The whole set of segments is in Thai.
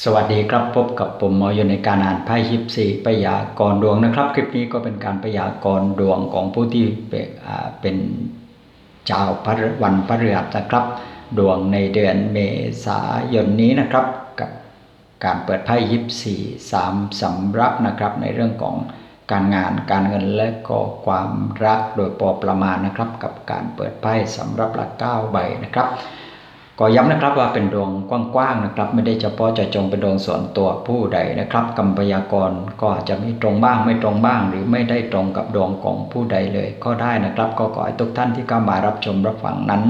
สวัสดีครับพบกับผมหมออยู่ในการอ่านไพ่ยิปซีพยากรดวงนะครับ คลิปนี้ก็เป็นการพยากรดวงของผู้ที่เป็นอ่าเจ้าพระวันพระฤหัสนะครับ ดวงในเดือนเมษายนนี้นะครับ กับการเปิดไพ่ยิปซีสามสำรับนะครับ ในเรื่องของการงานการเงินและก็ความรักโดยพอประมาณนะครับ กับการเปิดไพ่สำรับละเก้าใบนะครับ ก็ย้ำนะครับว่าเป็นดวงกว้างๆนะครับ ไม่ได้เฉพาะเจะจงเป็นดวงส่วนตัวผู้ใดนะครับกรรมพยากรก็อาจจะมีตรงบ้างไม่ตรงบ้าง หรือไม่ได้ตรงกับดวงของผู้ใดเลย ก็ได้นะครับ ก็ขอให้ทุกท่านที่เข้ามารับชมรับฟังนั้น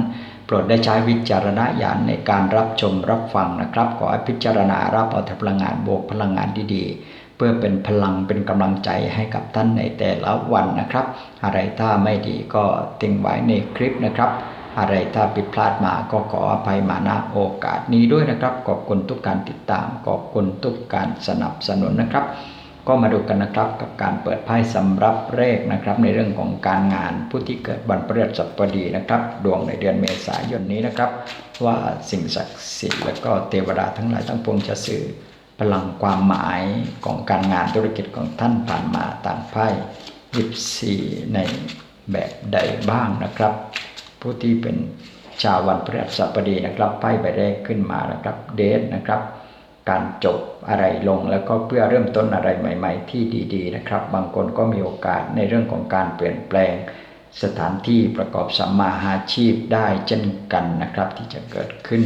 โปรดได้ใช้วิจารณญาณในการรับชมรับฟังนะครับ ขอให้พิจารณารับเอาแต่พลังงานบวกพลังงานดีๆ เพื่อเป็นพลังเป็นกำลังใจให้กับท่านในแต่ละวันนะครับ อะไรถ้าไม่ดีก็ทิ้งไว้ในคลิปนะครับ อะไรถ้าผิดพลาดมาก็ขออภัยมาณโอกาสนี้ด้วยนะครับ ขอบคุณทุกการติดตาม ขอบคุณทุกการสนับสนุนนะครับ ก็มาดูกันนะครับกับการเปิดไพ่สำรับเลขนะครับ ในเรื่องของการงานผู้ที่เกิดวันพฤหัสบดีนะครับ ดวงในเดือนเมษายนนี้นะครับ ว่าสิ่งศักดิ์สิทธิ์และก็เทวดาทั้งหลายทั้งปวงจะสื่อพลังความหมายของการงานธุรกิจของท่านผ่านมาตามไพ่ยิปซีในแบบใดบ้างนะครับ ผู้ที่เป็นชาววันพฤหัสบดีนะครับไพ่ใบแรกขึ้นมานะครับ เดทนะครับ การจบอะไรลงแล้วก็เพื่อเริ่มต้นอะไรใหม่ ๆ ที่ดีๆ นะครับ บางคนก็มีโอกาสในเรื่องของการเปลี่ยนแปลง สถานที่ประกอบสัมมาหาชีพได้เช่นกันนะครับที่จะเกิดขึ้น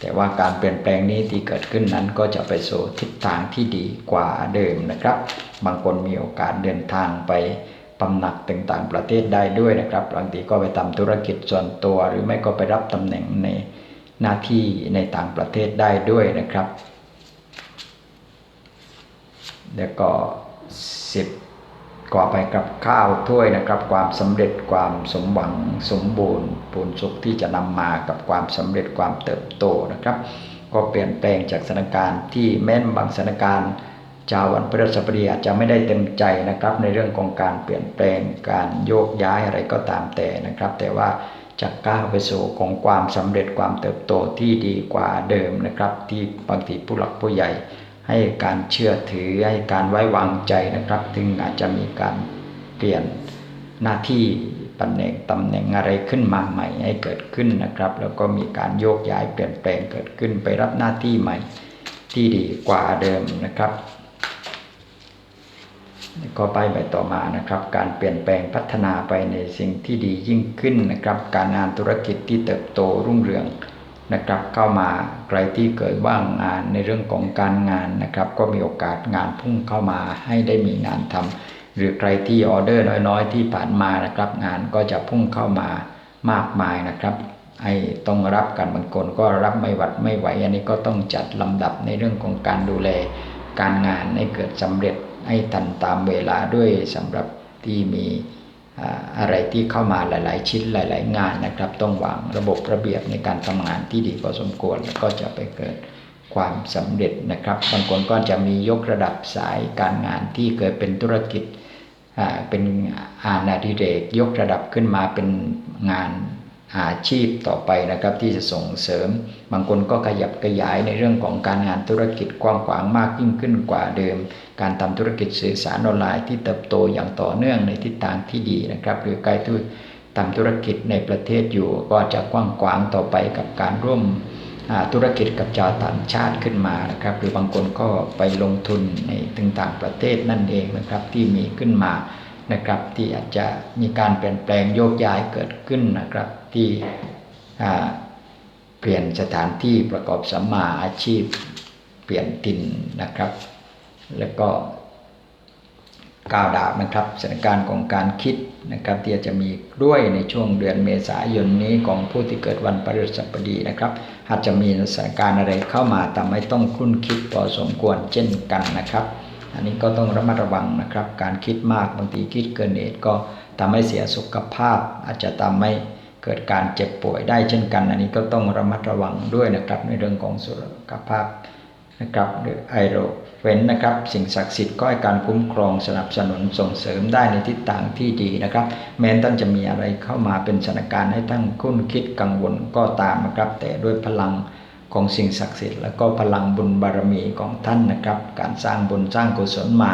แต่ว่าการเปลี่ยนแปลงนี้ที่เกิดขึ้นนั้นก็จะไปสู่ทิศทางที่ดีกว่าเดิมนะครับ บางคนมีโอกาสเดินทางไป ปำหนักต่างๆ ประเทศได้ด้วยนะครับบางทีก็ไปทำธุรกิจส่วนตัว หรือไม่ก็ไปรับตำแหน่งในหน้าที่ในต่างประเทศได้ด้วยนะครับ แล้วก็สิบก่อไปกับข้าวถ้วยนะครับ ความสำเร็จความสมหวังสมบูรณ์ปูนสุขที่จะนำมากับความสำเร็จความเติบโตนะครับ ก็เปลี่ยนแปลงจากสถานการณ์ที่แม้นบางสถานการณ์ ชาววันพฤหัสบดีอาจจะไม่ได้เต็มใจนะครับ ในเรื่องของการเปลี่ยนแปลงการโยกย้ายอะไรก็ตามแต่นะครับ แต่ว่าจะก้าวไปสู่ของความสำเร็จความเติบโตที่ดีกว่าเดิมนะครับ ที่บางทีผู้หลักผู้ใหญ่ ให้การเชื่อถือให้การไว้วางใจนะครับถึงอาจจะมีการเปลี่ยนหน้าที่ตำแหน่งตำแหน่งอะไรขึ้นมาใหม่ให้เกิดขึ้นนะครับ แล้วก็มีการโยกย้ายเปลี่ยนแปลงเกิดขึ้นไปรับหน้าที่ใหม่ที่ดีกว่าเดิมนะครับ ก็ไปไปต่อมานะครับ การเปลี่ยนแปลงพัฒนาไปในสิ่งที่ดียิ่งขึ้นนะครับ การงานธุรกิจที่เติบโตรุ่งเรืองนะครับ เข้ามาใครที่เกิดว่างงานในเรื่องของการงานนะครับ ก็มีโอกาสงานพุ่งเข้ามาให้ได้มีงานทำหรือใครที่ออเดอร์น้อยๆ ที่ผ่านมานะครับ งานก็จะพุ่งเข้ามามากมายนะครับให้ต้องรับกันบางคนก็รับไม่หวัดไม่ไหว อันนี้ก็ต้องจัดลำดับในเรื่องของการดูแลการงานให้เกิดสำเร็จ ให้ทันตามเวลาด้วยสำหรับที่มีอะไรที่เข้ามาหลาย ๆ ชิ้นหลาย ๆ งานนะครับ ต้องวางระบบระเบียบในการทำงานที่ดีพอสมควรแล้วก็จะไปเกิดความสำเร็จนะครับ บางคนก็จะมียกระดับสายการงานที่เกิดเป็นธุรกิจเป็นอาณาดิเรกยกระดับขึ้นมาเป็นงาน อาชีพต่อไปนะครับที่จะส่งเสริม บางคนก็ขยับขยายในเรื่องของการงานธุรกิจกว้างขวางมากยิ่งขึ้นกว่าเดิม การทำธุรกิจสื่อสารออนไลน์ที่เติบโตอย่างต่อเนื่องในทิศทางที่ดีนะครับหรือใครที่ทำธุรกิจในประเทศอยู่ก็จะกว้างขวางต่อไปกับการร่วมธุรกิจกับชาวต่างชาติขึ้นมานะครับหรือบางคนก็ไปลงทุนในต่างประเทศนั่นเองนะครับที่มีขึ้นมา นะครับ ที่อาจจะมีการเปลี่ยนแปลงโยกย้ายเกิดขึ้นนะครับ ที่เปลี่ยนสถานที่ประกอบสัมมาอาชีพ เปลี่ยนถิ่นนะครับ แล้วก็ก้าวดาบนะครับสถานการณ์ของการคิดนะครับ ที่จจะมีด้วยในช่วงเดือนเมษายนนี้ของผู้ที่เกิดวันพฤหัสบดีนะครับอาจจะมีสถานการณ์อะไรเข้ามาทำให้ต้องคุ้นคิดพอสมควรเช่นกันนะครับ อันนี้ก็ต้องระมัดระวังนะครับ การคิดมากบางทีคิดเกินเหตุก็ทำให้เสียสุขภาพ อาจจะทำให้เกิดการเจ็บป่วยได้เช่นกัน อันนี้ก็ต้องระมัดระวังด้วยนะครับ ในเรื่องของสุขภาพนะครับหรือไอโรเว้นนะครับสิ่งศักดิ์สิทธิ์ก็ให้การคุ้มครองสนับสนุนส่งเสริมได้ในทิศทางที่ดีนะครับ แม้ท่านจะมีอะไรเข้ามาเป็นสถานการณ์ให้ท่านคุ้นคิดกังวลก็ตามนะครับ แต่ด้วยพลัง ของสิ่งศักดิ์สิทธิ์แล้วก็พลังบุญบารมีของท่านนะครับ การสร้างบุญสร้างกุศลมา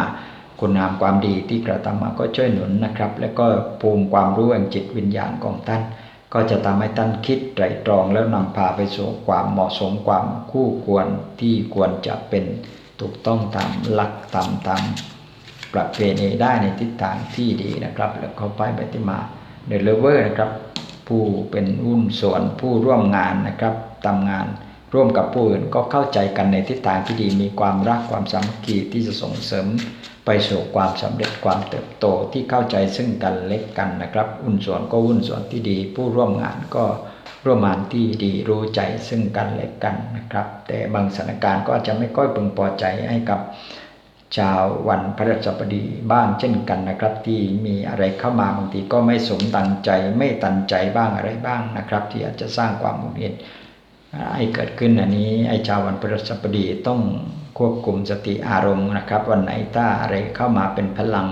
คุณงามความดีที่กระทำมาก็ช่วยหนุนนะครับ แล้วก็ภูมิความรู้แห่งจิตวิญญาณของท่าน ก็จะทำให้ท่านคิดไตรตรองแล้วนำพาไปสู่ความเหมาะสมความคู่ควรที่ควรจะเป็นถูกต้องตามหลักตามตามประเพณีได้ในทิศทางที่ดีนะครับ แล้วเขาไปไปที่มาเดลเวอร์นะครับ ผู้เป็นหุ้นส่วนผู้ร่วมงานนะครับทำงาน ร่วมกับผู้อื่นก็เข้าใจกันในทิศทางที่ดีมีความรักความสามัคคีที่จะส่งเสริม ไปสู่ความสำเร็จความเติบโตที่เข้าใจซึ่งกันเล็กกันนะครับหุ้นส่วนก็หุ้นส่วนที่ดี ผู้ร่วมงานก็ร่วมงานที่ดีรู้ใจซึ่งกันและกันนะครับ แต่บางสถานการณ์ก็อาจจะไม่ค่อยพึงพอใจให้กับชาววันพระราชบดีบ้างเช่นกันนะครับ ที่มีอะไรเข้ามาบางทีก็ไม่สมดังใจ ไม่ตันใจบ้างอะไรบ้างนะครับ ที่อาจจะสร้างความหงุดหงิด ให้เกิดขึ้นอันนี้ไอ้ชาววันพระราชบดีต้องควบคุมสติอารมณ์นะครับ วันไหนถ้าอะไรเข้ามาเป็นพลัง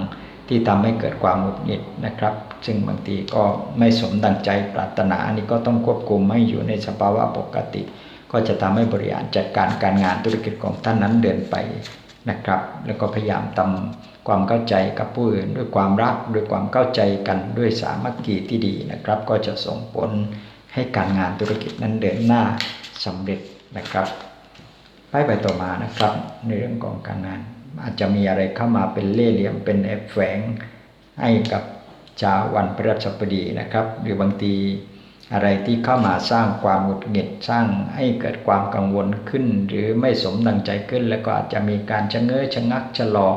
ที่ทำให้เกิดความหงุดหงิดนะครับ ซึ่งบางทีก็ไม่สมดังใจปรารถนาอันนี้ก็ต้องควบคุมให้อยู่ในสภาวะปกติ ก็จะทำให้บริหารจัดการการงานธุรกิจของท่านนั้นเดินไปนะครับ แล้วก็พยายามทำความเข้าใจกับผู้อื่นด้วยความรักด้วยความเข้าใจกันด้วยสามัคคีที่ดีนะครับ ก็จะส่งผล ให้การงานธุรกิจนั้นเดินหน้าสำเร็จนะครับไปไปต่อมานะครับ ในเรื่องของการงานอาจจะมีอะไรเข้ามาเป็นเล่ห์เหลี่ยมเป็นแอบแฝงให้กับชาววันพฤหัสบดีนะครับ หรือบางทีอะไรที่เข้ามาสร้างความหงุดหงิดสร้างให้เกิดความกังวลขึ้น หรือไม่สมดังใจขึ้น แล้วก็อาจจะมีการชะเง้อชะงักชะลอ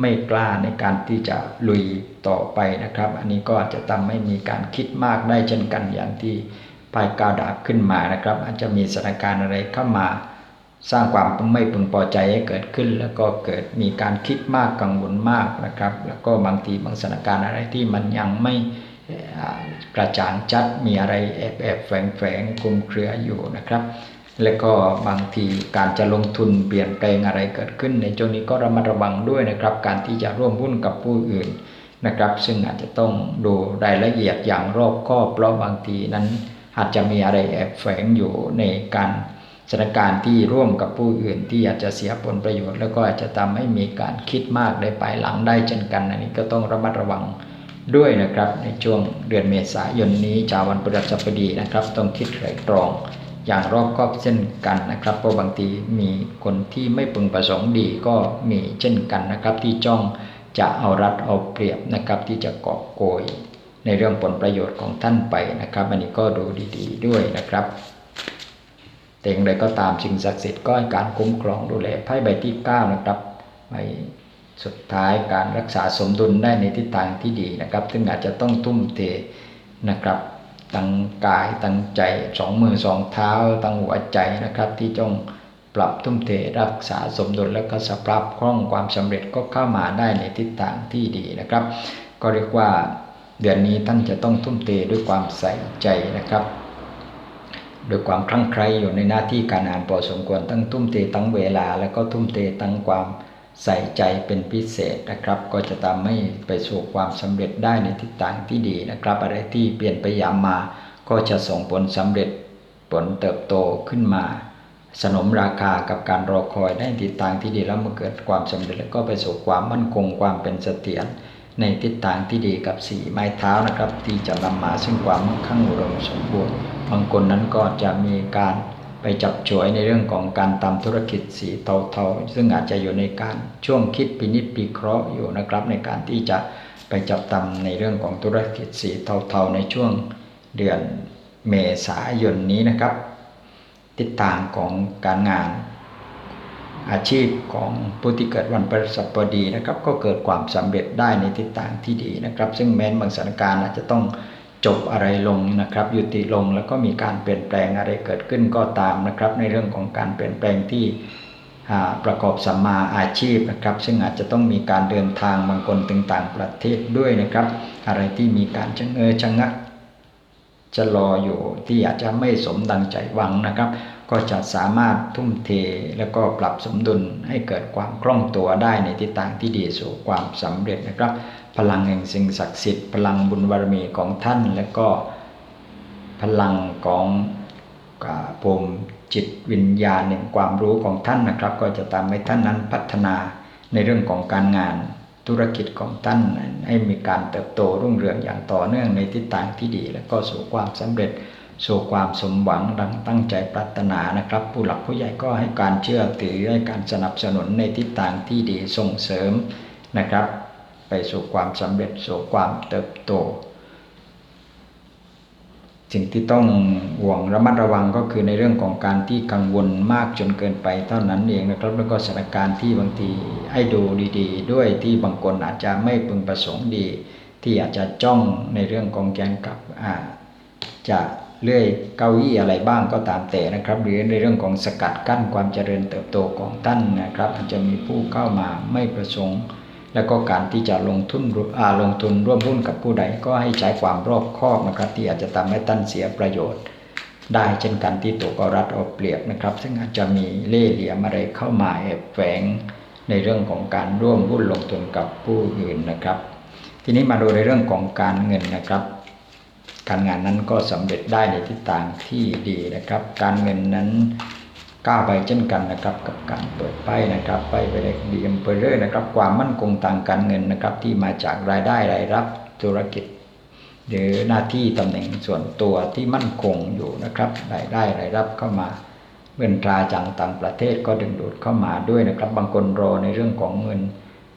ไม่กล้าในการที่จะลุยต่อไปนะครับ อันนี้ก็อาจจะทำให้มีการคิดมากได้เช่นกันอย่างที่ ปลายกาวดาบขึ้นมานะครับอาจจะมีสถานการณ์อะไรเข้ามาสร้างความไม่พึงพอใจให้เกิดขึ้น แล้วก็เกิดมีการคิดมากกังวลมากนะครับ แล้วก็บางทีบางสถานการณ์อะไรที่มันยังไม่กระจ่างชัดมีอะไรแอบแอบแฝงแฝงคลุมเครืออยู่นะครับ แล้วก็บางทีการจะลงทุนเปลี่ยนแปลงอะไรเกิดขึ้น ในช่วงนี้ก็ระมัดระวังด้วยนะครับ การที่จะร่วมหุ้นกับผู้อื่นนะครับ ซึ่งอาจจะต้องดูรายละเอียดอย่างรอบคอบเพราะบางทีนั้น อาจจะมีอะไรแอบแฝงอยู่ในการสถานการณ์ที่ร่วมกับผู้อื่นที่อาจจะเสียผลประโยชน์ แล้วก็อาจจะทำให้มีการคิดมากได้ภายหลังได้เช่นกันอันนี้ก็ต้องระมัดระวังด้วยนะครับ ในช่วงเดือนเมษายนนี้ชาววันพฤหัสบดีนะครับ ต้องคิดไตรตรอง อย่างรอบคอบเช่นกันนะครับเพราะบางทีมีคนที่ไม่พึงประสงค์ดีก็มีเช่นกันนะครับ ที่จ้องจะเอารัดเอาเปรียบนะครับที่จะเกาะโกย ในเรื่องผลประโยชน์ของท่านไปนะครับ อันนี้ก็ดูดีๆด้วยนะครับแต่อย่างไรก็ตามสิ่งศักดิ์สิทธิ์ก็ให้การคุ้มครองดูแลไพ่ใบที่9นะครับใบสุดท้ายการรักษาสมดุลได้ในทิศทางที่ดีนะครับ ซึ่งอาจจะต้องทุ่มเทนะครับตั้งกายตั้งใจสองมือสองเท้าตั้งหัวใจนะครับ ที่จงปรับทุ่มเทรักษาสมดุลแล้วก็สภาพคล่องความสำเร็จก็เข้ามาได้ในทิศทางที่ดีนะครับ ก็เรียกว่า เดือนนี้ท่านจะต้องทุ่มเทด้วยความใส่ใจนะครับโดยความคลั่งไคล้อยู่ในหน้าที่การงานพอสมควรตั้งทุ่มเทตั้งเวลา แล้วก็ทุ่มเทตั้งความใส่ใจเป็นพิเศษนะครับ ก็จะทำให้ไปสู่ความสำเร็จได้ในทิศทางที่ดีนะครับ อะไรที่เปลี่ยนไปยามมา ก็จะส่งผลสำเร็จผลเติบโตขึ้นมา สนมราคากับการรอคอยได้ทิศทางที่ดีแล้วเมื่อเกิดความสำเร็จแล้วก็ไปสู่ความมั่นคงความเป็นเสถียร ในทิศทางที่ดีกับสีไม้เท้านะครับ ที่จะนำมาซึ่งความมั่งคั่งอุดมสมบูรณ์บางคนนั้นก็จะมีการไปจับฉวยในเรื่องของการทำธุรกิจสีเทาๆ ซึ่งอาจจะอยู่ในการช่วงคิดปินิจปิเคราะห์อยู่นะครับ ในการที่จะไปจับตำในเรื่องของธุรกิจสีเทาๆ ในช่วงเดือนเมษายนนี้นะครับ ทิศทางของการงาน อาชีพของผู้ที่เกิดวันพฤหัสบดีนะครับ ก็เกิดความสำเร็จได้ในทิศทางที่ดีนะครับ ซึ่งแม้บางสถานการณ์อาจจะต้องจบอะไรลงนะครับยุติลงแล้วก็มีการเปลี่ยนแปลงอะไรเกิดขึ้นก็ตามนะครับ ในเรื่องของการเปลี่ยนแปลงที่ประกอบสัมมาอาชีพนะครับ ซึ่งอาจจะต้องมีการเดินทางบางคนถึงต่างประเทศด้วยนะครับ อะไรที่มีการชะเง้อชะงักจะรออยู่ที่อาจจะไม่สมดังใจหวังนะครับ ก็จะสามารถทุ่มเทแล้วก็ปรับสมดุลให้เกิดความคล่องตัวได้ในทิศทางที่ดีสู่ความสำเร็จนะครับ พลังแห่งสิ่งศักดิ์สิทธิ์พลังบุญบารมีของท่าน และก็พลังของภูมิจิตวิญญาณแห่งความรู้ของท่านนะครับ ก็จะทำให้ท่านนั้นพัฒนาในเรื่องของการงานธุรกิจของท่านให้มีการเติบโตรุ่งเรืองอย่างต่อเนื่องในทิศทางที่ดี และก็สู่ความสำเร็จ สู่ความสมหวังดังตั้งใจปรารถนานะครับ ผู้หลักผู้ใหญ่ก็ให้การเชื่อถือให้การสนับสนุนในทิศทางที่ดีส่งเสริมนะครับ ไปสู่ความสำเร็จสู่ความเติบโต สิ่งที่ต้องห่วงระมัดระวังก็คือในเรื่องของการที่กังวลมากจนเกินไปเท่านั้นเองนะครับ แล้วก็สถานการณ์ที่บางทีให้ดูดีๆ ด้วยที่บางคนอาจจะไม่พึงประสงค์ดี ที่อาจจะจ้องในเรื่องของแกนกับอาจะ เลื่อยเก้าอี้อะไรบ้างก็ตามแต่นะครับ หรือในเรื่องของสกัดกั้นความเจริญเติบโตของท่านนะครับอาจจะมีผู้เข้ามาไม่ประสงค์ แล้วก็การที่จะลงทุนลงทุนร่วมรุ่นกับผู้ใดก็ให้ใช้ความรอบคอบนะครับ ที่อาจจะทำให้ท่านเสียประโยชน์ ได้เช่นกันที่ตัวกรัฐเอาเปรียบนะครับ ซึ่งอาจจะมีเล่ห์เหลี่ยมอะไรเข้ามาแอบแฝงในเรื่องของการร่วมหุ้นลงทุนกับผู้อื่นนะครับ ทีนี้มาดูในเรื่องของการเงินนะครับ การงานนั้นก็สำเร็จได้ในทิศทางที่ดีนะครับ การเงินนั้นก้าวไปเช่นกันนะครับกับการเปิดไปนะครับไปไปเลยดีเอ็มเปอร์นะครับความมั่นคงทางการเงินนะครับที่มาจากรายได้รายรับธุรกิจ หรือหน้าที่ตำแหน่งส่วนตัวที่มั่นคงอยู่นะครับรายได้รายรับเข้ามาเงินตราจากต่างประเทศก็ดึงดูดเข้ามาด้วยนะครับ บางคนรอในเรื่องของเงิน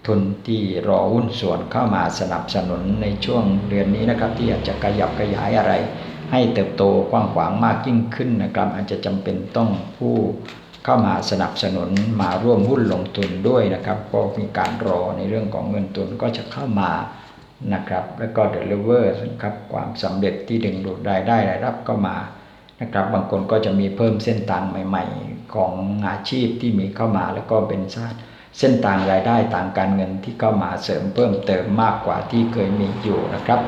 ทุนที่รอหุ้นส่วนเข้ามาสนับสนุนในช่วงเดือนนี้นะครับ ที่อาจจะขยับขยายอะไร ให้เติบโตกว้างขวางมากยิ่งขึ้นนะครับ อาจจะจำเป็นต้องผู้เข้ามาสนับสนุนมาร่วมหุ้นลงทุนด้วยนะครับก็มีการรอในเรื่องของเงินทุนก็จะเข้ามานะครับ แล้วก็ deliver นะครับความสำเร็จที่ดึงดูดรายได้รายรับก็มานะครับ บางคนก็จะมีเพิ่มเส้นทางใหม่ ๆ ของอาชีพที่มีเข้ามาแล้วก็เป็น เส้นทางรายได้ทางการเงินที่เข้ามาเสริมเพิ่มเติมมากกว่าที่เคยมีอยู่นะครับ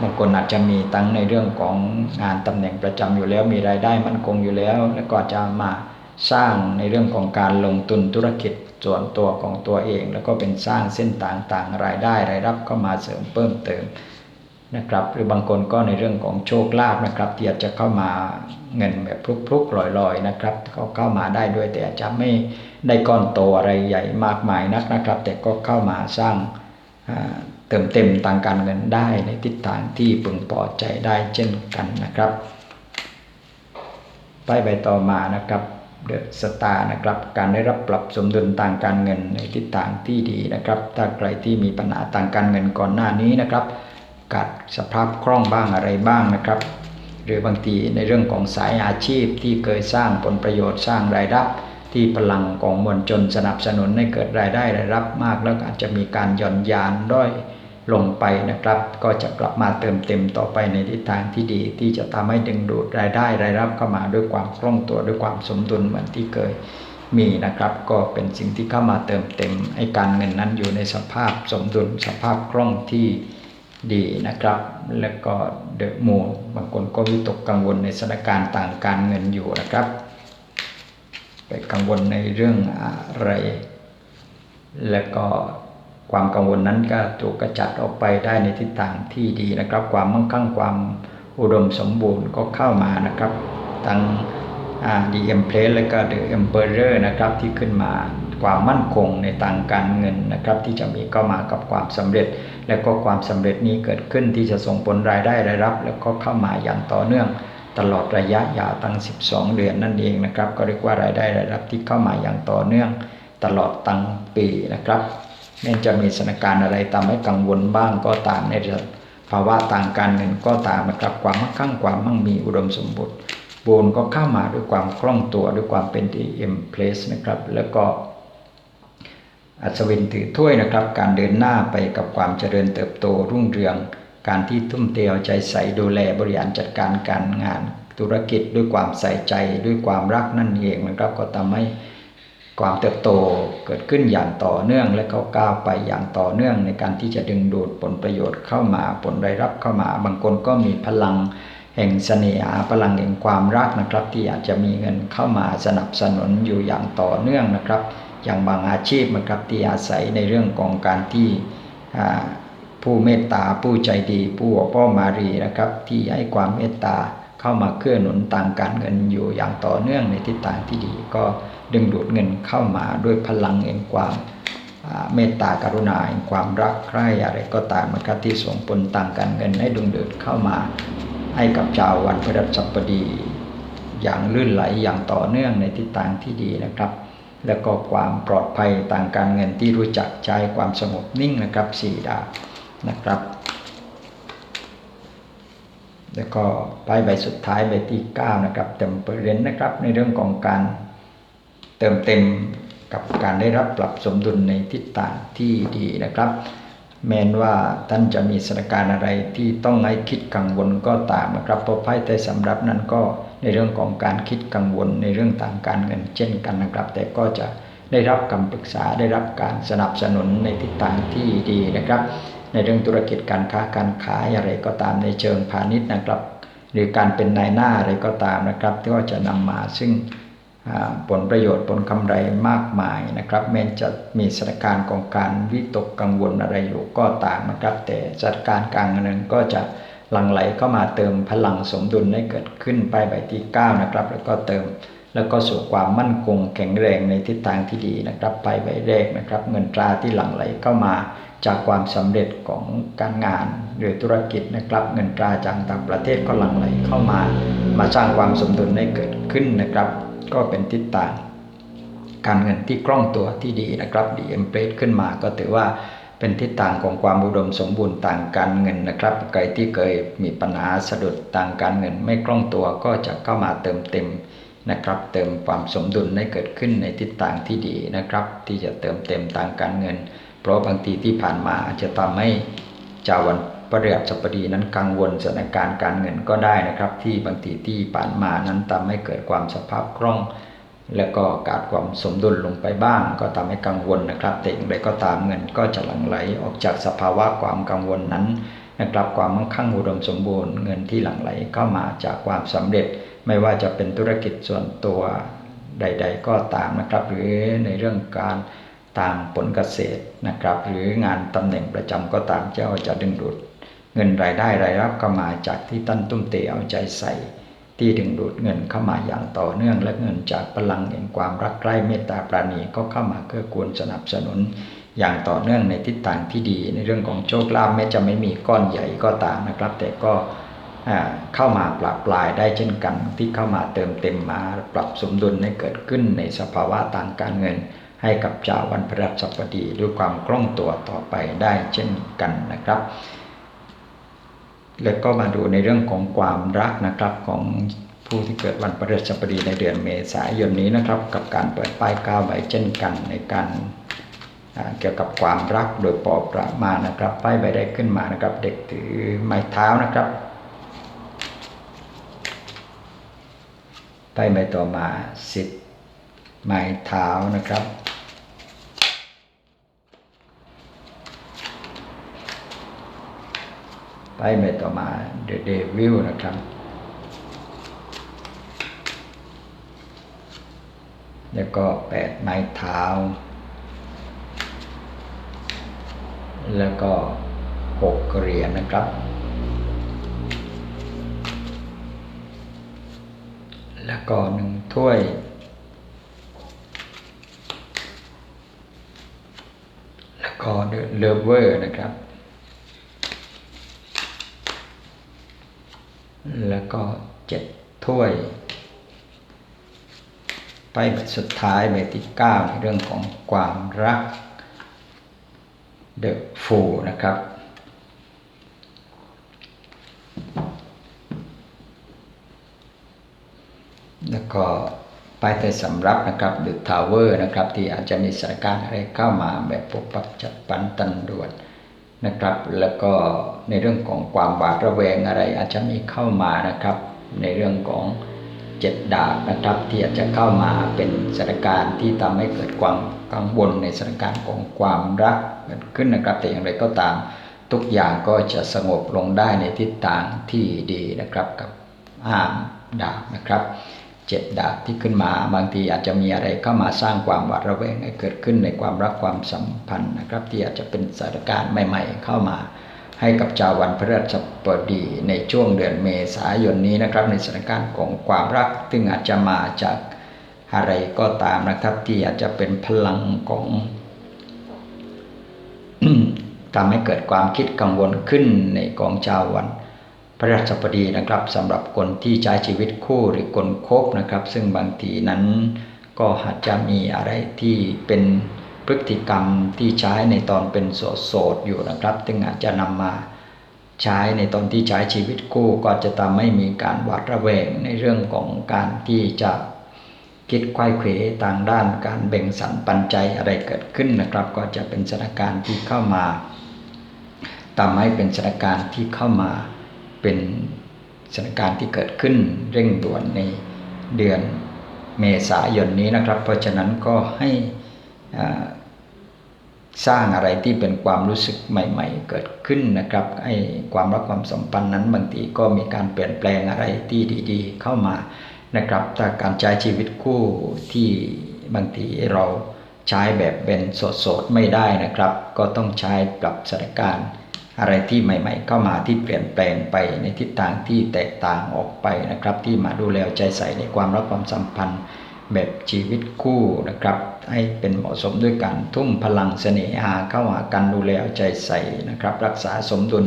บางคนอาจจะมีตั้งในเรื่องของงานตำแหน่งประจำอยู่แล้ว มีรายได้มั่นคงอยู่แล้ว แล้วก็จะมาสร้างในเรื่องของการลงทุนธุรกิจส่วนตัวของตัวเอง แล้วก็เป็นสร้างเส้นต่างๆรายได้รายรับเข้ามาเสริมเพิ่มเติม นะครับ หรือบางคนก็ในเรื่องของโชคลาภนะครับ ที่อาจจะเข้ามาเงินแบบพลุกๆลอยๆนะครับเขาเข้ามาได้ด้วยแต่อาจจะไม่ได้ก้อนโตอะไรใหญ่มากมายนักนะครับ แต่ก็เข้ามาสร้างเติมเต็มทางการเงินได้ในทิศทางที่พึงพอใจได้เช่นกันนะครับไปไปต่อมานะครับเดอะสตาร์นะครับการได้รับปรับสมดุลทางการเงินในทิศทางที่ดีนะครับ ถ้าใครที่มีปัญหาทางการเงินก่อนหน้านี้นะครับ กัดสภาพคล่องบ้างอะไรบ้างนะครับ หรือบางทีในเรื่องของสายอาชีพที่เคยสร้างผลประโยชน์สร้างรายรับที่พลังของมวลชนสนับสนุนให้เกิดรายได้รายรับมากแล้วอาจจะมีการหย่อนยานด้อยลงไปนะครับ ก็จะกลับมาเติมเต็มต่อไปในทิศทางที่ดี ที่จะทำให้ดึงดูดรายได้รายรับเข้ามาด้วยความคล่องตัวด้วยความสมดุลเหมือนที่เคยมีนะครับ ก็เป็นสิ่งที่เข้ามาเติมเต็มให้การเงินนั้นอยู่ในสภาพสมดุลสภาพคล่องที่ ดีนะครับ แล้วก็เดอะมูบางคนก็วิตกกังวลในสถานการณ์ต่างการเงินอยู่นะครับ ไปกังวลในเรื่องอะไร แล้วก็ความกังวลนั้นก็ถูกกระจัดออกไปได้ในทิศทางที่ดีนะครับ ความมั่งคั่งความอุดมสมบูรณ์ก็เข้ามานะครับทั้งดีเอ็มเพลสและก็เดอะเอ็มเปอร์นะครับที่ขึ้นมา ความมั่นคงในทางการเงินนะครับที่จะมีเข้ามากับความสำเร็จ และก็ความสำเร็จนี้เกิดขึ้นที่จะส่งผลรายได้รายรับ แล้วก็เข้ามาอย่างต่อเนื่องตลอดระยะยาวตั้ง 12 เดือนนั่นเองนะครับก็เรียกว่ารายได้รายรับที่เข้ามาอย่างต่อเนื่องตลอดตั้งปีนะครับแม้จะมีสถานการณ์อะไรทำให้กังวลบ้างก็ตามในภาวะต่างการเงินก็ตามนะครับความมั่งคั่งความมั่งมีอุดมสมบูรณ์โบนก็เข้ามาด้วยความคล่องตัวด้วยความเป็น DM place นะครับแล้วก็ อัศวินถือถ้วยนะครับ การเดินหน้าไปกับความเจริญเติบโตรุ่งเรือง การที่ทุ่มเทเอาใจใส่ดูแลบริหารจัดการการงาน ธุรกิจด้วยความใส่ใจด้วยความรักนั่นเองนะครับ ก็ทำให้ความเติบโตเกิดขึ้นอย่างต่อเนื่องและเขาก้าวไปอย่างต่อเนื่องในการที่จะดึงดูดผลประโยชน์เข้ามาผลรายรับเข้ามา บางคนก็มีพลังแห่งเสน่หาพลังแห่งความรักนะครับ ที่อาจจะมีเงินเข้ามาสนับสนุนอยู่อย่างต่อเนื่องนะครับ อย่างบางอาชีพนะครับที่อาศัยในเรื่องของการที่ผู้เมตตาผู้ใจดีผู้พ่อมารีนะครับ ที่ให้ความเมตตาเข้ามาเกื้อหนุนต่างการเงินอยู่อย่างต่อเนื่องในทิศทางที่ดี ก็ดึงดูดเงินเข้ามาด้วยพลังแห่งความเมตตากรุณาแห่งความรักใคร่อะไรก็ตามนะครับที่ส่งผลต่างการเงินให้ดึงดูดเข้ามา ให้กับชาววันพฤหัสบดี อย่างลื่นไหลอย่างต่อเนื่องในทิศทางที่ดีนะครับ แล้วก็ความปลอดภัยต่างการเงินที่รู้จักใช้ความสงบนิ่งนะครับสี่ดาวนะครับ แล้วก็ไปใบสุดท้ายใบที่9นะครับเต็มเปอร์เซ็นต์นะครับ ในเรื่องของการเติมเต็มกับการได้รับปรับสมดุลในทิศทางที่ดีนะครับ แม้นว่าท่านจะมีสถานการณ์อะไรที่ต้องให้คิดกังวลก็ตามนะครับเพราะไพ่ใต้สำรับนั้นก็ ในเรื่องของการคิดกังวลในเรื่องต่างการเงินเช่นกันนะครับ แต่ก็จะได้รับคำปรึกษาได้รับการสนับสนุนในทิศทางที่ดีนะครับ ในเรื่องธุรกิจการค้าการขายอะไรก็ตามในเชิงพาณิชย์นะครับ หรือการเป็นนายหน้าอะไรก็ตามนะครับ ที่ว่าจะนำมาซึ่งผลประโยชน์ผลกำไรมากมายนะครับแม้จะมีสถานการณ์ของการวิตกกังวลอะไรอยู่ก็ตามนะครับ แต่สถานการณ์การเงินก็จะ หลั่งไหลเข้ามาเติมพลังสมดุลให้เกิดขึ้นไปใบที่9นะครับแล้วก็เติมแล้วก็สู่ความมั่นคงแข็งแรงในทิศทางที่ดีนะครับไปใบแรกนะครับ เงินตราที่หลั่งไหลเข้ามาจากความสำเร็จของการงานหรือธุรกิจนะครับ เงินตราจากต่างประเทศก็หลั่งไหลเข้ามา มาสร้างความสมดุลให้เกิดขึ้นนะครับ ก็เป็นทิศทางการเงินที่คล่องตัวที่ดีนะครับดีเอ็มเพลสขึ้นมาก็ถือว่า เป็นทิศทางของความอุดมสมบูรณ์ต่างการเงินนะครับ ใครที่เคยมีปัญหาสะดุดต่างการเงินไม่คล่องตัวก็จะเข้ามาเติมเต็มนะครับ เติมความสมดุลให้เกิดขึ้นในทิศทางที่ดีนะครับ ที่จะเติมเต็มต่างการเงิน เพราะบางทีที่ผ่านมาจะทำให้จาวันพระฤหัสบดีนั้นกังวลสถานการณ์การเงินก็ได้นะครับ ที่บางทีที่ผ่านมานั้นทำให้เกิดความสภาพคล่อง และก็การความสมดุลลงไปบ้าง ก็ทำให้กังวลนะครับ แต่อย่างไรก็ตามเงินก็จะหลั่งไหลออกจากสภาวะความกังวลนั้นนะครับความมั่งคั่งอุดมสมบูรณ์เงินที่หลั่งไหลเข้ามาจากความสำเร็จ ไม่ว่าจะเป็นธุรกิจส่วนตัวใด ๆ ก็ตามนะครับ หรือในเรื่องการตามผลเกษตรนะครับ หรืองานตำแหน่งประจำก็ตามเจ้าจะดึงดูด เงินรายได้รายรับก็มาจากที่ตั้นตุ้มเตเอาใจใส่ ที่ดึงดูดเงินเข้ามาอย่างต่อเนื่องและเงินจากพลังแห่งความรักใกล้เมตตาปราณีก็เข้ามาเกื้อกูลสนับสนุน อย่างต่อเนื่องในทิศทางที่ดี ในเรื่องของโชคลาภแม้จะไม่มีก้อนใหญ่ก็ตามนะครับ แต่ก็เข้ามาปรับปลายได้เช่นกันที่เข้ามาเติมเต็มมาปรับสมดุลให้เกิดขึ้นในสภาวะต่างการเงิน ให้กับเจ้าววันพระสัปดีด้วยความคล่องตัวต่อไปได้เช่นกันนะครับ แล้วก็มาดูในเรื่องของความรักนะครับของผู้ที่เกิดวันพฤหัสบดีในเดือนเมษายนนี้นะครับ กับการเปิดป้ายก้าวใบเช่นกันในการเกี่ยวกับความรักโดยปอประมานะครับป้ายใบได้ขึ้นมานะครับ เด็กถือไม้เท้านะครับป้ายใบต่อมาสิบไม้เท้านะครับ ไปเมต่อมาเดอะเดวิลนะครับ แล้วก็แปดไม้เท้า แล้วก็หกเหรียญนะครับ แล้วก็หนึ่งถ้วยแล้วก็เดอะเลเวอร์นะครับ แล้วก็เจ็ดถ้วย ไปสุดท้ายใบที่เก้าในเรื่องของความรักเดอะฟูนะครับแล้วก็ไปแต่สำรับนะครับเดอะทาวเวอร์นะครับ ที่อาจจะมีสถานการณ์อะไรเข้ามาแบบปกปับจับปันตันด่วนนะครับ แล้วก็ ในเรื่องของความบาดระแวงอะไรอาจจะมีเข้ามานะครับ ในเรื่องของเจ็ดดาบนะครับที่อาจจะเข้ามาเป็นสถานการณ์ที่ทำให้เกิดความกังวลในสถานการณ์ของความรักเกิดขึ้นนะครับ แต่อย่างไรก็ตามทุกอย่างก็จะสงบลงได้ในทิศทางที่ดีนะครับกับอ้ามดาบนะครับเจ็ดดาบที่ขึ้นมาบางทีอาจจะมีอะไรเข้ามาสร้างความหวาดระแวงให้เกิดขึ้นในความรักความสัมพันธ์นะครับ ที่อาจจะเป็นสถานการณ์ใหม่ ๆ เข้ามา ให้กับชาววันพฤหัสบดีในช่วงเดือนเมษายนนี้นะครับ ในสถานการณ์ของความรักซึ่งอาจจะมาจากอะไรก็ตามนะครับ ที่อาจจะเป็นพลังของทำให้เกิดความคิดกังวลขึ้นในกองชาววันพระราชบดีนะครับสำหรับคนที่ใช้ชีวิตคู่หรือคนคบนะครับ ซึ่งบางทีนั้นก็อาจจะมีอะไรที่เป็น พฤติกรรมที่ใช้ในตอนเป็นโสดอยู่นะครับ ซึ่งอาจจะนำมาใช้ในตอนที่ใช้ชีวิตคู่ก็จะทำให้มีการหวาดระแวงในเรื่องของการที่จะคิดควายเขวทางด้านการแบ่งสรรปันใจอะไรเกิดขึ้นนะครับ ก็จะเป็นสถานการณ์ที่เข้ามาทำให้เป็นสถานการณ์ที่เข้ามาเป็นสถานการณ์ที่เกิดขึ้นเร่งด่วนในเดือนเมษายนนี้นะครับ เพราะฉะนั้นก็ให้ สร้างอะไรที่เป็นความรู้สึกใหม่ ๆ เกิดขึ้นนะครับให้ความรักความสัมพันธ์นั้นบางทีก็มีการเปลี่ยนแปลงอะไรที่ดีๆ เข้ามานะครับถ้าการใช้ชีวิตคู่ที่บางทีเราใช้แบบเป็นโสดๆไม่ได้นะครับ ก็ต้องใช้ปรับสถานการณ์อะไรที่ใหม่ ๆ เข้ามาที่เปลี่ยนแปลงไปในทิศทางที่แตกต่างออกไปนะครับ ที่มาดูแลใจใส่ในความรักความสัมพันธ์แบบชีวิตคู่นะครับ ให้เป็นเหมาะสมด้วยการทุ่มพลังเสน่หาเข้าหากันดูแลใจใส่นะครับ รักษาสมดุล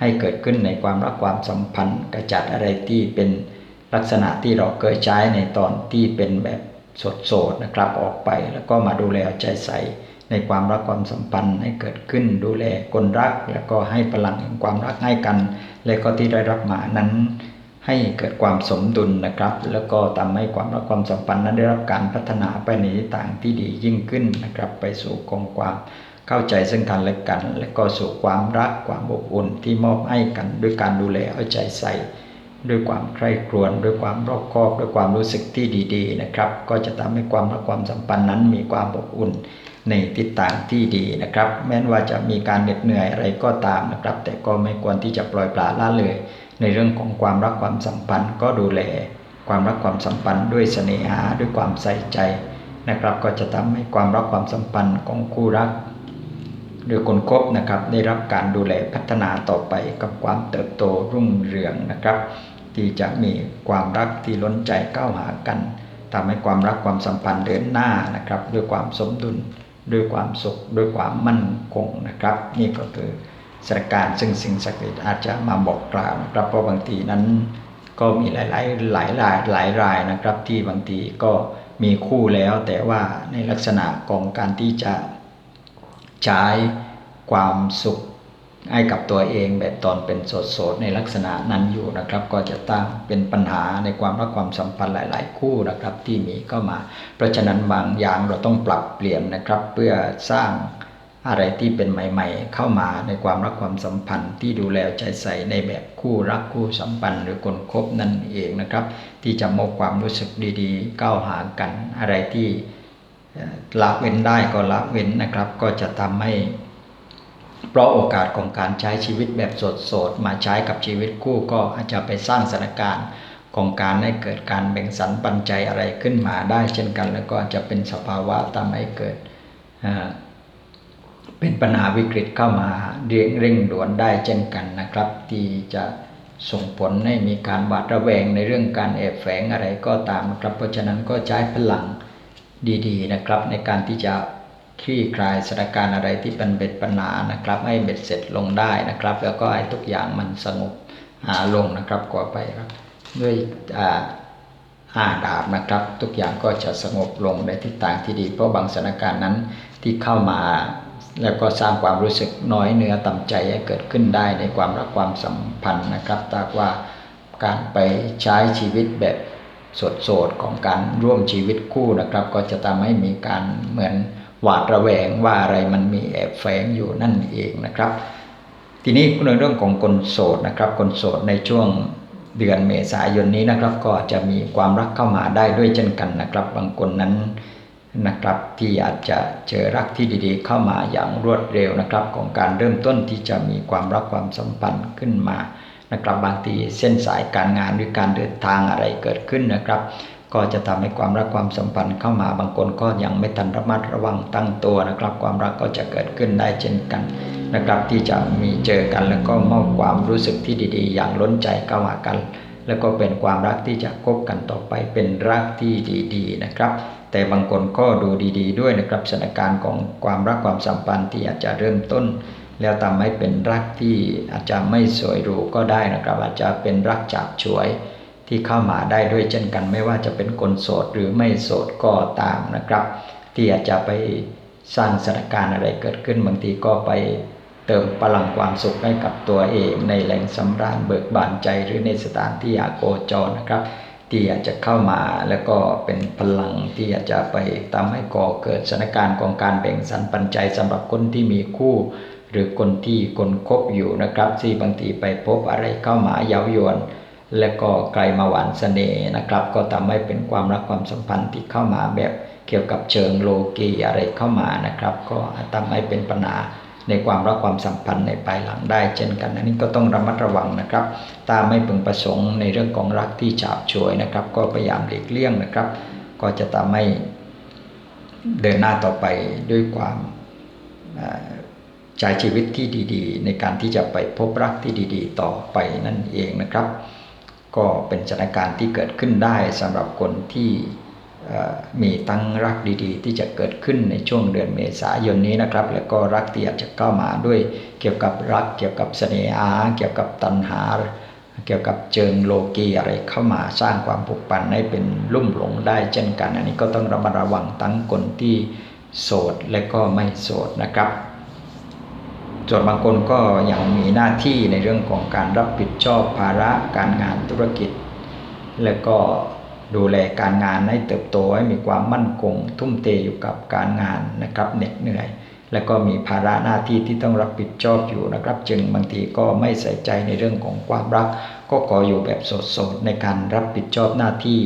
ให้เกิดขึ้นในความรักความสัมพันธ์กระจัดอะไรที่เป็นลักษณะที่เราเคยใช้ในตอนที่เป็นแบบโสดๆนะครับออกไปแล้วก็มาดูแลใจใส่ในความรักความสัมพันธ์ให้เกิดขึ้นดูแลคนรัก แล้วก็ให้พลังแห่งความรักให้กัน และก็ที่ได้รับมานั้น ให้เกิดความสมดุลนะครับ แล้วก็ทำให้ความรักความสัมพันธ์นั้นได้รับการพัฒนาไปในทิศทางที่ดียิ่งขึ้นนะครับ ไปสู่กองความเข้าใจซึ่งกันและกัน และก็สู่ความรักความอบอุ่นที่มอบให้กันด้วยการดูแลเอาใจใส่ด้วยความใคร่ครวญด้วยความรอบคอบด้วยความรู้สึกที่ดีๆนะครับ ก็จะทำให้ความรักความสัมพันธ์นั้นมีความอบอุ่นในทิศทางที่ดีนะครับ แม้ว่าจะมีการเหน็ดเหนื่อยอะไรก็ตามนะครับ แต่ก็ไม่ควรที่จะปล่อยปละละเลย ในเรื่องของความรักความสัมพันธ์ ก็ดูแลความรักความสัมพันธ์ด้วยเสน่หาด้วยความใส่ใจนะครับก็จะทำให้ความรักความสัมพันธ์ของคู่รัก หรือคนคบนะครับได้รับการดูแลพัฒนาต่อไปกับความเติบโตรุ่งเรืองนะครับ ที่จะมีความรักที่ล้นใจก้าวหากันทำให้ความรักความสัมพันธ์เดินหน้านะครับ ด้วยความสมดุลด้วยความสุขด้วยความมั่นคงนะครับ นี่ก็คือ สถานการณ์ซึ่งสิ่งศักดิ์สิทธิ์อาจจะมาบอกกล่าวนะครับเพราะบางทีนั้นก็มีหลายหลายหลายรายหลายรายนะครับ ที่บางทีก็มีคู่แล้ว แต่ว่าในลักษณะของการที่จะใช้ความสุขให้กับตัวเองแบบตอนเป็นโสดๆในลักษณะนั้นอยู่นะครับ ก็จะตั้งเป็นปัญหาในความรักความสัมพันธ์หลาย ๆ คู่นะครับ ที่มีเข้ามา เพราะฉะนั้นบางอย่างเราต้องปรับเปลี่ยนนะครับ เพื่อสร้าง อะไรที่เป็นใหม่ ๆ เข้ามาในความรักความสัมพันธ์ที่ดูแลใจใส่ในแบบคู่รักคู่สัมพันธ์หรือคนคบนั่นเองนะครับ ที่จะมอบความรู้สึกดีๆก้าวหากันอะไรที่ละเว้นได้ก็ละเว้นนะครับ ก็จะทำให้ เพราะโอกาสของการใช้ชีวิตแบบโสดๆมาใช้กับชีวิตคู่ก็อาจจะไปสร้างสถานการณ์ของการให้เกิดการแบ่งสรรปันใจอะไรขึ้นมาได้ เช่นกัน แล้วก็จะเป็นสภาวะทำให้เกิด เป็นปัญหาวิกฤตเข้ามาเร่งด่วนได้เช่นกันนะครับ ที่จะส่งผลให้มีการบาดระแวงในเรื่องการแอบแฝงอะไรก็ตามครับ เพราะฉะนั้นก็ใช้พลังดีๆนะครับ ในการที่จะคลี่คลายสถานการณ์อะไรที่เป็นเบ็ดปัญหานะครับ ให้เบ็ดเสร็จลงได้นะครับ แล้วก็ให้ทุกอย่างมันสงบลงนะครับกว่าไปครับ ด้วยอาดาบนะครับ ทุกอย่างก็จะสงบลงในทิศทางที่ดี เพราะบางสถานการณ์นั้นที่เข้ามา แล้วก็สร้างความรู้สึกน้อยเนื้อต่ำใจให้เกิดขึ้นได้ในความรักความสัมพันธ์นะครับถ้าว่าการไปใช้ชีวิตแบบสดๆของการร่วมชีวิตคู่นะครับ ก็จะทำให้มีการเหมือนหวาดระแวงว่าอะไรมันมีแอบแฝงอยู่นั่นเองนะครับ ทีนี้ในเรื่องของคนโสดนะครับ คนโสดในช่วงเดือนเมษายนนี้นะครับ ก็จะมีความรักเข้ามาได้ด้วยเช่นกันนะครับ บางคนนั้น นะครับที่อาจจะเจอรักที่ดีๆ เข้ามาอย่างรวดเร็วนะครับ ของการเริ่มต้นที่จะมีความรักความสัมพันธ์ขึ้นมานะครับบางทีเส้นสายการงานหรือการเดินทางอะไรเกิดขึ้นนะครับ ก็จะทำให้ความรักความสัมพันธ์เข้ามาบางคนก็ยังไม่ทันระมัดระวังตั้งตัวนะครับ ความรักก็จะเกิดขึ้นได้เช่นกันนะครับ ที่จะมีเจอกันแล้วก็มอบความรู้สึกที่ดี ๆ อย่างล้นใจเข้ามากัน แล้วก็เป็นความรักที่จะคบกันต่อไปเป็นรักที่ดีๆนะครับ แต่บางคนก็ดูดีๆด้วยนะครับสถานการณ์ของความรักความสัมพันธ์ที่อาจจะเริ่มต้น แล้วทำให้เป็นรักที่อาจจะไม่สวยหรูก็ได้นะครับ อาจจะเป็นรักจับฉวยที่เข้ามาได้ด้วยเช่นกัน ไม่ว่าจะเป็นคนโสดหรือไม่โสดก็ตามนะครับ ที่อาจจะไปสร้างสถานการณ์อะไรเกิดขึ้นบางทีก็ไป ติมพลังความสุขให้กับตัวเองในแหล่งสำราญเบิกบานใจหรือในสถานที่อาโกจรนะครับ ที่อยาจจะเข้ามาแล้วก็เป็นพลังที่อยาจจะไปทำให้ก่อเกิดสถานการณ์ของการแบ่งสรรปันใจสำหรับคนที่มีคู่หรือคนที่คนคบอยู่นะครับที่บางทีไปพบอะไรเข้ามาเย้ายวน และก็ไกลมาหวานเสน่ห์นะครับ ก็ทำให้เป็นความรักความสัมพันธ์ที่เข้ามาแบบเกี่ยวกับเชิงโลกีอะไรเข้ามานะครับ ก็ทำให้เป็นปัญหา ในความรักความสัมพันธ์ในภายหลังได้เช่นกันอันนี้ก็ต้องระมัดระวังนะครับตามไม่พึงประสงค์ในเรื่องของรักที่ฉาบฉวยนะครับ ก็พยายามหลีกเลี่ยงนะครับ ก็จะทำให้เดินหน้าต่อไปด้วยความใช้ชีวิตที่ดีๆ ในการที่จะไปพบรักที่ดีๆ ต่อไปนั่นเองนะครับ ก็เป็นสถานการณ์ที่เกิดขึ้นได้สำหรับคนที่ มีตั้งรักดีๆ ที่จะเกิดขึ้นในช่วงเดือนเมษายนนี้นะครับ แล้วก็รักที่อาจจะเข้ามาด้วยเกี่ยวกับรักเกี่ยวกับเสน่หา เกี่ยวกับตัณหา เกี่ยวกับเจิงโลกีอะไรเข้ามาสร้างความผูกพันให้เป็นลุ่มหลงได้เช่นกัน อันนี้ก็ต้องระมัดระวังทั้งคนที่โสดและก็ไม่โสดนะครับส่วนบางคนก็ยังมีหน้าที่ในเรื่องของการรับผิดชอบภาระการงานธุรกิจ และก็ ดูแลการงานให้เติบโตให้มีความมั่นคง ทุ่มเทอยู่กับการงานนะครับเหน็ดเหนื่อย และก็มีภาระหน้าที่ที่ต้องรับผิดชอบอยู่นะครับ จึงบางทีก็ไม่ใส่ใจในเรื่องของความรัก ก็ขออยู่แบบโสดๆในการรับผิดชอบหน้าที่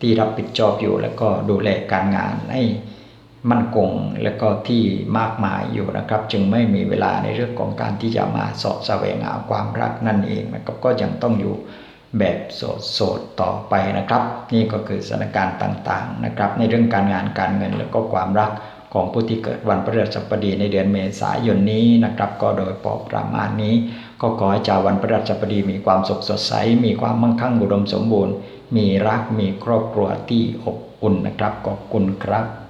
ที่รับผิดชอบอยู่ แล้วก็ดูแลการงานให้มั่นคงและก็ที่มากมายอยู่นะครับ จึงไม่มีเวลาในเรื่องของการที่จะมาสอดแสวงหาความรักนั่นเองนะครับก็ยังต้องอยู่ แบบโสดโสดต่อไปนะครับ นี่ก็คือสถานการณ์ต่างๆนะครับ ในเรื่องการงานการเงินและก็ความรักของผู้ที่เกิดวันพฤหัสบดีในเดือนเมษายนนี้นะครับ ก็โดยปอประมาณนี้ ก็ขอให้ชาววันพฤหัสบดีมีความสุขสดใส มีความมั่งคั่งอุดมสมบูรณ์ มีรักมีครอบครัวที่อบอุ่นนะครับขอบคุณครับ